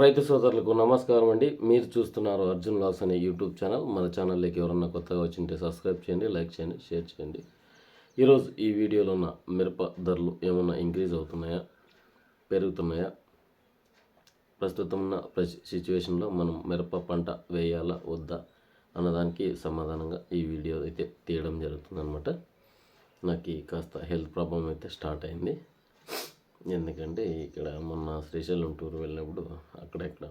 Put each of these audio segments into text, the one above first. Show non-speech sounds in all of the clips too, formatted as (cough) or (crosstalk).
రైతు సోదరులకు నమస్కారం అండి. మీరు చూస్తున్నారు అర్జున్ లాస్ అనే యూట్యూబ్ ఛానల్. మన ఛానల్లోకి ఎవరన్నా కొత్తగా వచ్చింటే సబ్స్క్రైబ్ చేయండి లైక్ చేయండి షేర్ చేయండి. ఈరోజు ఈ వీడియోలో ఉన్న మిరప ధరలు ఏమన్నా ఇంక్రీజ్ అవుతున్నాయా పెరుగుతున్నాయా? ప్రస్తుతం ఉన్న సిచ్యువేషన్లో మనం మిరప పంట వేయాలా వద్దా అన్నదానికి సమాధానంగా ఈ వీడియో అయితే తీయడం జరుగుతుందనమాట నాకు ఈ కాస్త హెల్త్ ప్రాబ్లం అయితే స్టార్ట్ అయింది. ఎందుకంటే ఇక్కడ మొన్న శ్రీశైలం టూర్ వెళ్ళినప్పుడు అక్కడెక్కడ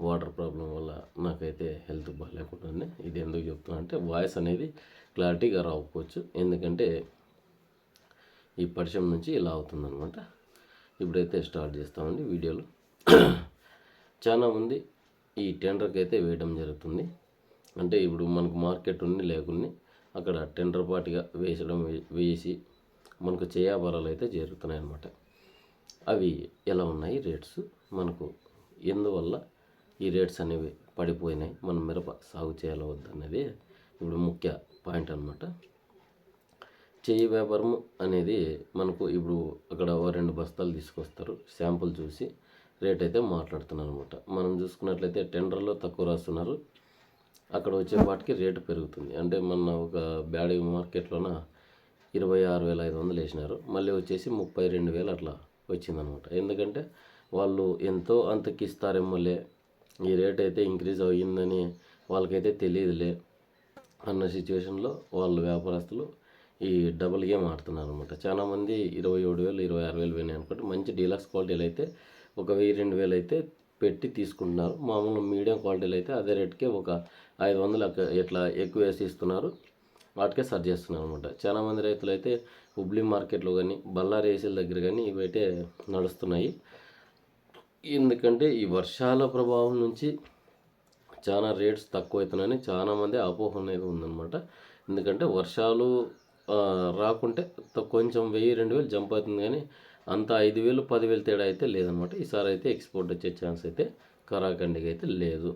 వాటర్ ప్రాబ్లం వల్ల నాకైతే హెల్త్ బాగాలేకుండా ఇది ఎందుకు చెప్తున్నా అంటే వాయిస్ అనేది క్లారిటీగా రాకపోవచ్చు. ఎందుకంటే ఈ పరిచయం నుంచి ఇలా అవుతుందనమాట ఇప్పుడైతే స్టార్ట్ చేస్తామండి వీడియోలో. చాలా మంది ఈ టెండర్కి అయితే వేయడం జరుగుతుంది. అంటే ఇప్పుడు మనకు మార్కెట్ ఉంది లేకుని అక్కడ టెండర్ పాటిగా వేసడం వే- వేసి మనకు చేయాభారాలు అయితే జరుగుతున్నాయి అన్నమాట అవి ఎలా ఉన్నాయి రేట్స్? మనకు ఎందువల్ల ఈ రేట్స్ అనేవి పడిపోయినాయి? మనం మిరప సాగు చేయాల వద్దనేది ఇప్పుడు ముఖ్య పాయింట్ అనమాట చెయ్యి వ్యాపారము అనేది మనకు ఇప్పుడు అక్కడ రెండు బస్తాలు తీసుకొస్తారు. శాంపుల్ చూసి రేట్ అయితే మాట్లాడుతున్నారు అనమాట మనం చూసుకున్నట్లయితే టెండర్లో తక్కువ రాస్తున్నారు. అక్కడ వచ్చే వాటికి రేటు పెరుగుతుంది. అంటే మన ఒక బ్యాడీ మార్కెట్లోన ఇరవై ఆరు వేల ఐదు వందలు వేసినారు. మళ్ళీ వచ్చేసి ముప్పై రెండు వేలు అట్లా వచ్చిందనమాట. ఎందుకంటే వాళ్ళు ఎంతో అంతకి ఇస్తారేమోలే ఈ రేట్ అయితే ఇంక్రీజ్ అయ్యిందని వాళ్ళకైతే తెలియదులే అన్న సిచ్యువేషన్లో వాళ్ళు వ్యాపారస్తులు ఈ డబుల్ గేమ్ ఆడుతున్నారు అనమాట చాలామంది ఇరవై ఏడు వేలు ఇరవై ఆరు వేలు పోయినాయి అనుకోండి మంచి డీలక్స్ క్వాలిటీలు అయితే ఒక వెయ్యి రెండు వేలు అయితే పెట్టి తీసుకుంటున్నారు. మామూలు మీడియం క్వాలిటీలు అయితే అదే రేట్కే ఒక ఐదు వందలు అక్క- ఇట్లా ఎక్కువ వేసి ఇస్తున్నారు. వాటికే సర్చ్ చేస్తున్నారు అనమాట చాలామంది రైతులు అయితే హుబ్లీ మార్కెట్లో కానీ బళ్ళారి ఏసీల దగ్గర కానీ ఇవైతే నడుస్తున్నాయి. ఎందుకంటే ఈ వర్షాల ప్రభావం నుంచి చాలా రేట్స్ తక్కువ అవుతున్నాయని చాలామంది అపోహ అనేది ఉందన్నమాట. ఎందుకంటే వర్షాలు రాకుంటే కొంచెం వెయ్యి రెండు వేలు జంప్ అవుతుంది కానీ అంత ఐదు వేలు పదివేలు తేడా అయితే లేదనమాట ఈసారి అయితే ఎక్స్పోర్ట్ వచ్చే ఛాన్స్ అయితే కరాఖండిగా అయితే లేదు.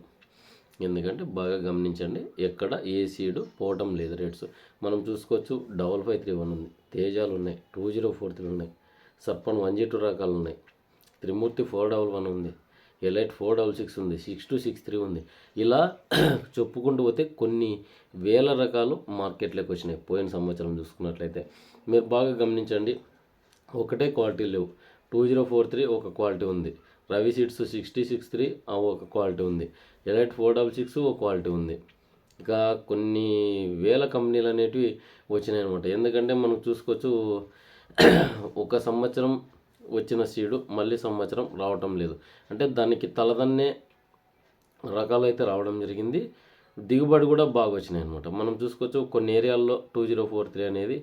ఎందుకంటే బాగా గమనించండి ఎక్కడ ఏ సీడు పోవటం లేదు. రేట్స్ మనం చూసుకోవచ్చు డబల్ ఫైవ్ త్రీ వన్ ఉంది. తేజాలు ఉన్నాయి టూ జీరో ఫోర్ త్రీ ఉన్నాయి. సర్పన్ వన్ జీ టూ రకాలు ఉన్నాయి. త్రిమూర్తి ఫోర్ డబల్ వన్ ఉంది. ఎలైట్ ఫోర్ డబల్ సిక్స్ ఉంది. సిక్స్ టూ సిక్స్ త్రీ ఉంది. ఇలా (clears throat) చెప్పుకుంటూ పోతే కొన్ని వేల రకాలు మార్కెట్లోకి వచ్చినాయి పోయిన సంవత్సరం చూసుకున్నట్లయితే. మీరు బాగా గమనించండి ఒకటే క్వాలిటీ లేవు. టూ జీరో ఫోర్ త్రీ ఒక క్వాలిటీ ఉంది. Ravi seeds sixty six three ఒక క్వాలిటీ ఉంది. ఎలైట్ ఫోర్ డబల్ సిక్స్ ఒక క్వాలిటీ ఉంది. ఇంకా కొన్ని వేల కంపెనీలు అనేటివి వచ్చినాయి అనమాట ఎందుకంటే మనం చూసుకోవచ్చు ఒక సంవత్సరం వచ్చిన సీడు మళ్ళీ సంవత్సరం రావటం లేదు. అంటే దానికి తలదన్నే రకాలు అయితే రావడం జరిగింది. దిగుబడి కూడా బాగా వచ్చినాయి అనమాట మనం చూసుకోవచ్చు కొన్ని ఏరియాల్లో టూ జీరో ఫోర్ త్రీ అనేది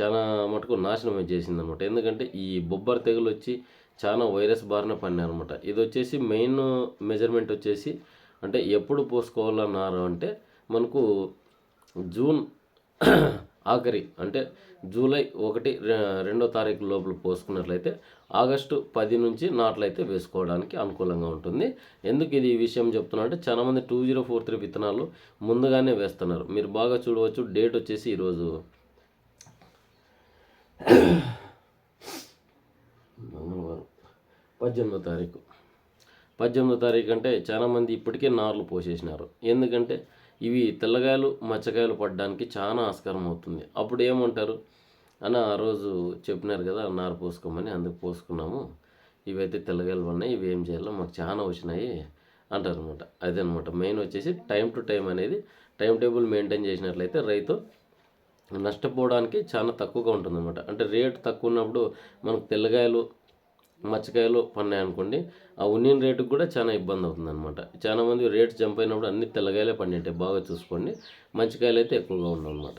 చాలా మటుకు నాశనం చేసింది అనమాట ఎందుకంటే ఈ బొబ్బర్ తెగులు వచ్చి చాలా వైరస్ బారిన పడినాయనమాట ఇది వచ్చేసి మెయిన్ మెజర్మెంట్ వచ్చేసి అంటే ఎప్పుడు పోసుకోవాలన్నారు అంటే మనకు జూన్ (clears throat) ఆఖరి అంటే జూలై ఒకటి రె- రెండో తారీఖు లోపల పోసుకున్నట్లయితే ఆగస్టు పది నుంచి నాట్లయితే వేసుకోవడానికి అనుకూలంగా ఉంటుంది. ఎందుకు ఇది ఈ విషయం చెప్తున్నా అంటే చాలామంది టూ జీరో ఫోర్ త్రీ విత్తనాలు ముందుగానే వేస్తున్నారు. మీరు బాగా చూడవచ్చు. డేట్ వచ్చేసి ఈరోజు (clears throat) పద్దెనిమిదో తారీఖు. పద్దెనిమిదో తారీఖు అంటే చాలామంది ఇప్పటికే నార్లు పోసేసినారు. ఎందుకంటే ఇవి తెల్లగాయలు మచ్చకాయలు పడడానికి చాలా ఆస్కారం అవుతుంది. అప్పుడు ఏమంటారు? అని ఆ రోజు చెప్పినారు కదా నారు పోసుకోమని అందుకు పోసుకున్నాము. ఇవైతే తెల్లగాయలు ఉన్నాయి ఇవి ఏం చేయాలో మాకు చాలా వచ్చినాయి అంటారు అనమాట అదే అనమాట మెయిన్ వచ్చేసి టైం టు టైం అనేది టైం టేబుల్ మెయింటైన్ చేసినట్లయితే రైతు నష్టపోవడానికి చాలా తక్కువగా ఉంటుందన్నమాట. అంటే రేటు తక్కువ ఉన్నప్పుడు మనకు తెల్లగాయలు మచ్చకాయలు పన్నాయి అనుకోండి ఆ ఉన్నిన రేటుకు కూడా చాలా ఇబ్బంది అవుతుంది అనమాట చాలా మంది రేట్ జంప్ అయినప్పుడు అన్ని తెల్లగాయలే పండింటాయి బాగా చూసుకోండి. మంచికాయలు అయితే ఎక్కువగా ఉండవు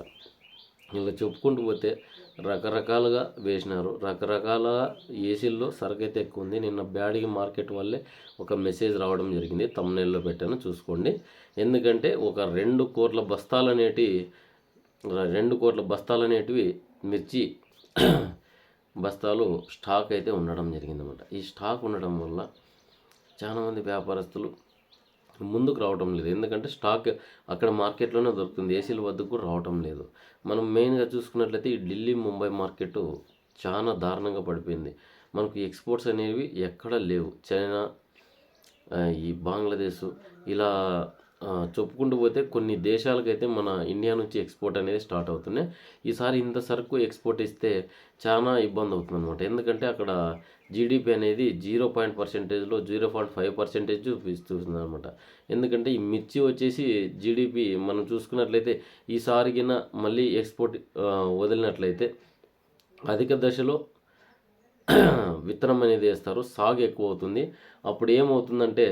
ఇలా చెప్పుకుంటూ పోతే రకరకాలుగా వేసినారు. రకరకాల ఏసీల్లో సరుకు అయితే ఎక్కువ ఉంది. నిన్న బ్యాడిగి మార్కెట్ వల్లే ఒక మెసేజ్ రావడం జరిగింది. తమ్నెల్లో పెట్టాను చూసుకోండి. ఎందుకంటే ఒక రెండు కోట్ల బస్తాలనేటి రెండు కోట్ల బస్తాలు అనేటివి మిర్చి బస్తాలు స్టాక్ అయితే ఉండడం జరిగిందన్నమాట. ఈ స్టాక్ ఉండడం వల్ల చాలామంది వ్యాపారస్తులు ముందుకు రావటం లేదు. ఎందుకంటే స్టాక్ అక్కడ మార్కెట్లోనే దొరుకుతుంది. ఏసీల వద్దకు రావటం లేదు. మనం మెయిన్గా చూసుకున్నట్లయితే ఈ ఢిల్లీ ముంబై మార్కెట్ చాలా దారుణంగా పడిపోయింది. మనకు ఎక్స్పోర్ట్స్ అనేవి ఎక్కడ లేవు. చైనా ఈ బంగ్లాదేశ్ ఇలా చెప్పుకుంటూ పోతే కొన్ని దేశాలకైతే మన ఇండియా నుంచి ఎక్స్పోర్ట్ అనేది స్టార్ట్ అవుతున్నాయి. ఈసారి ఇంత సరుకు ఎక్స్పోర్ట్ ఇస్తే చాలా ఇబ్బంది అవుతుంది అనమాట ఎందుకంటే అక్కడ జీడిపి అనేది జీరో పాయింట్ పర్సెంటేజ్లో జీరో పాయింట్ ఫైవ్ పర్సెంటేజ్ చూపిస్తుంది అనమాట ఎందుకంటే ఈ మిర్చి వచ్చేసి జీడిపి మనం చూసుకున్నట్లయితే ఈసారిగిన మళ్ళీ ఎక్స్పోర్ట్ వదిలినట్లయితే అధిక దశలో (clears throat) విత్తనం అనేది వేస్తారు. సాగు ఎక్కువ అవుతుంది. అప్పుడు ఏమవుతుందంటే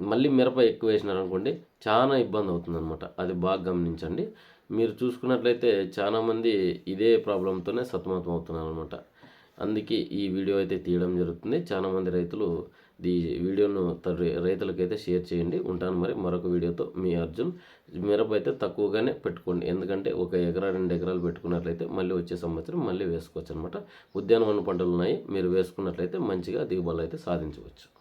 మళ్ళీ మిరప ఎక్కువ వేసినారు అనుకోండి చాలా ఇబ్బంది అవుతుంది అనమాట అది బాగా గమనించండి. మీరు చూసుకున్నట్లయితే చాలామంది ఇదే ప్రాబ్లంతోనే సతమతం అవుతున్నారు అనమాట అందుకే ఈ వీడియో అయితే తీయడం జరుగుతుంది. చాలామంది రైతులు ఈ వీడియోను త- రైతులకైతే షేర్ చేయండి. ఉంటాను మరి మరొక వీడియోతో. మీ అర్జున్ మిరప అయితే తక్కువగానే పెట్టుకోండి. ఎందుకంటే ఒక ఎకరా రెండు ఎకరాలు పెట్టుకున్నట్లయితే మళ్ళీ వచ్చే సంవత్సరం మళ్ళీ వేసుకోవచ్చు అనమాట ఉద్యానవన పంటలు ఉన్నాయి. మీరు వేసుకున్నట్లయితే మంచిగా దిగుబడులు అయితే సాధించవచ్చు.